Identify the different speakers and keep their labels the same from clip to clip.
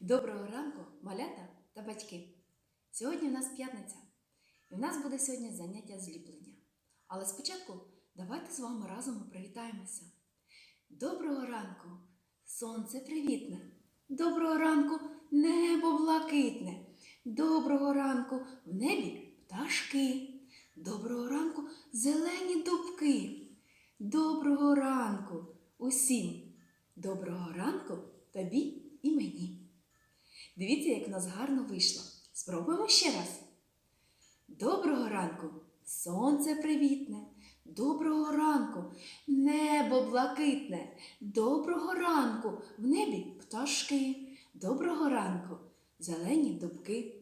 Speaker 1: Доброго ранку, малята та батьки! Сьогодні в нас п'ятниця, і в нас буде сьогодні заняття зліплення. Але спочатку давайте з вами разом привітаємося. Доброго ранку, сонце привітне. Доброго ранку, небо блакитне. Доброго ранку в небі пташки. Доброго ранку зелені дубки. Доброго ранку усім. Доброго ранку тобі і мені. Дивіться, як в нас гарно вийшло. Спробуємо ще раз. Доброго ранку, сонце привітне. Доброго ранку, небо блакитне. Доброго ранку, в небі пташки. Доброго ранку, зелені дубки.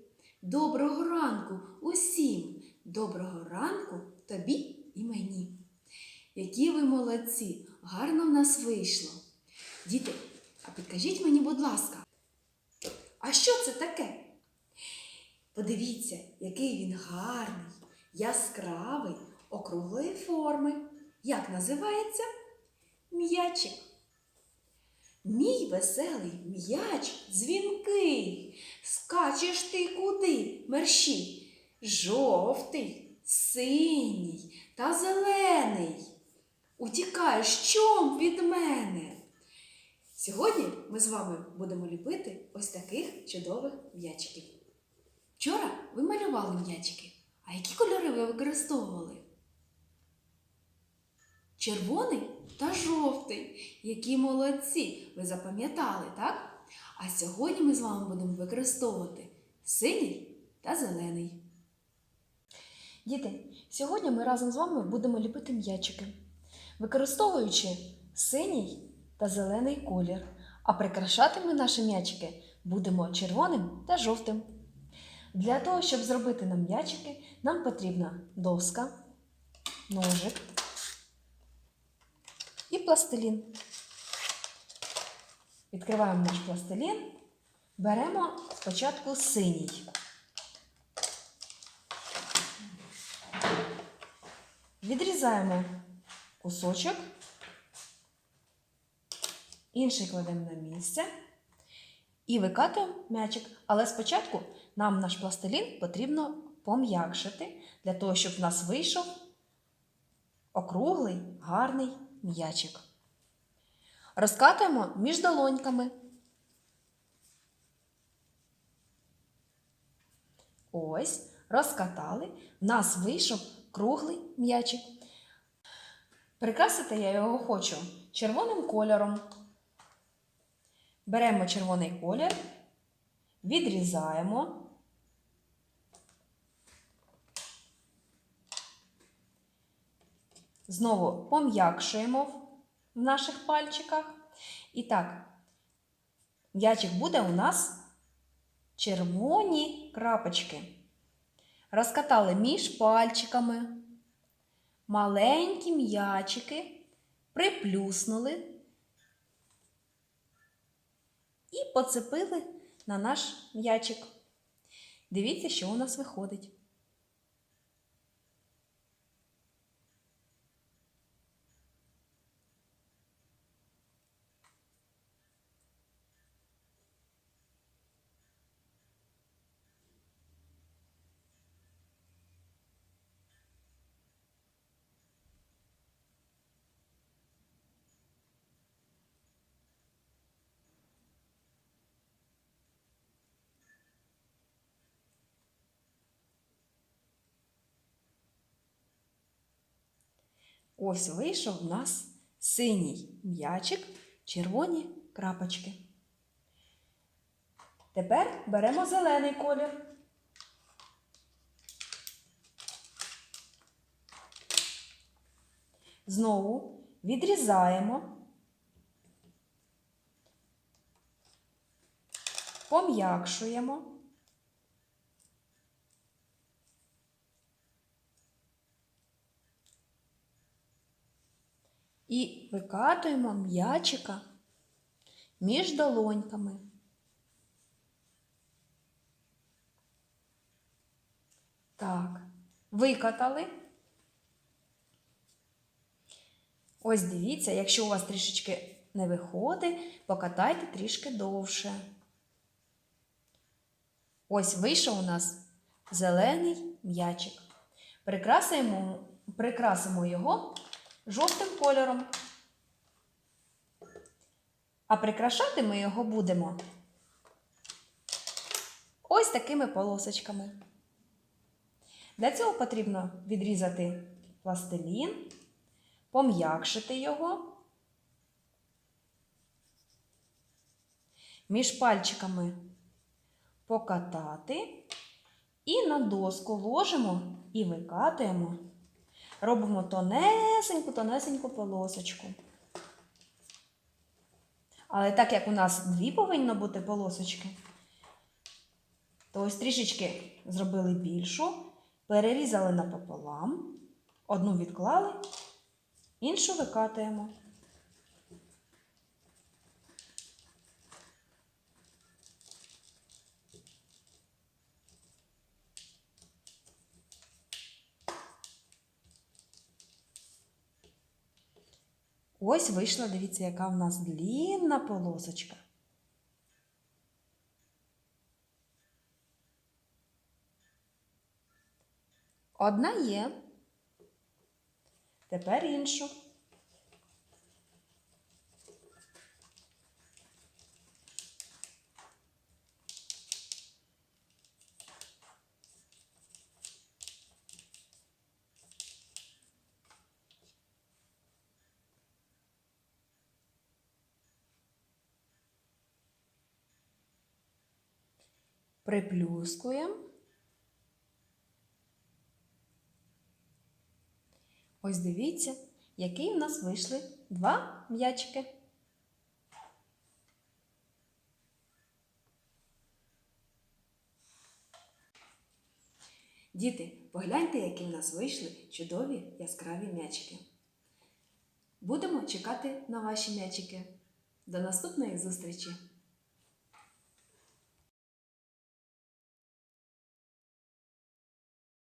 Speaker 1: Доброго ранку усім. Доброго ранку тобі і мені. Які ви молодці! Гарно в нас вийшло. Діти, а підкажіть мені, будь ласка, а що це таке? Подивіться, який він гарний, яскравий, округлої форми. Як називається? М'ячик. Мій веселий м'яч дзвінкий. Скачеш ти куди, мерщій? Жовтий, синій та зелений. Утікаєш чом від мене? Сьогодні ми з вами будемо ліпити ось таких чудових м'ячиків. Вчора ви малювали м'ячики. А які кольори ви використовували? Червоний та жовтий. Які молодці! Ви запам'ятали, так? А сьогодні ми з вами будемо використовувати синій та зелений.
Speaker 2: Діти, сьогодні ми разом з вами будемо ліпити м'ячики, використовуючи синій та зелений колір. А прикрашати ми наші м'ячики будемо червоним та жовтим. Для того, щоб зробити нам м'ячики, нам потрібна доска, ножик і пластилін. Відкриваємо наш пластилін, беремо спочатку синій. Відрізаємо кусочок, інший кладемо на місце і викатуємо м'ячик. Але спочатку нам наш пластилін потрібно пом'якшити для того, щоб в нас вийшов округлий, гарний м'ячик. Розкатуємо між долоньками. Ось, розкатали. В нас вийшов круглий м'ячик. Прикрасити я його хочу червоним кольором. Беремо червоний колір, відрізаємо. Знову пом'якшуємо в наших пальчиках. І так, м'ячик буде у нас червоні крапочки. Розкатали між пальчиками маленькі м'ячики, приплюснули і поцепили на наш м'ячик. Дивіться, що у нас виходить. Ось вийшов в нас синій м'ячик, червоні крапочки. Тепер беремо зелений колір. Знову відрізаємо, пом'якшуємо. І викатуємо м'ячика між долоньками. Так, викатали. Ось дивіться, якщо у вас трішечки не виходить, покатайте трішки довше. Ось вийшов у нас зелений м'ячик. Прикрасимо, прикрасимо його жовтим кольором. А прикрашати ми його будемо ось такими полосочками. Для цього потрібно відрізати пластилін, пом'якшити його. Між пальчиками покатати і на доску ложимо і викатуємо. Робимо тонесеньку, тонесеньку полосочку. Але так як у нас дві повинно бути полосочки, то ось трішечки зробили більшу, перерізали напополам, одну відклали, іншу викатуємо. Ось вийшла, дивіться, яка в нас длінна полосочка. Одна є. Тепер іншу. Приплюскуємо. Ось дивіться, які в нас вийшли два м'ячики.
Speaker 1: Діти, погляньте, які в нас вийшли чудові яскраві м'ячики. Будемо чекати на ваші м'ячики. До наступної зустрічі!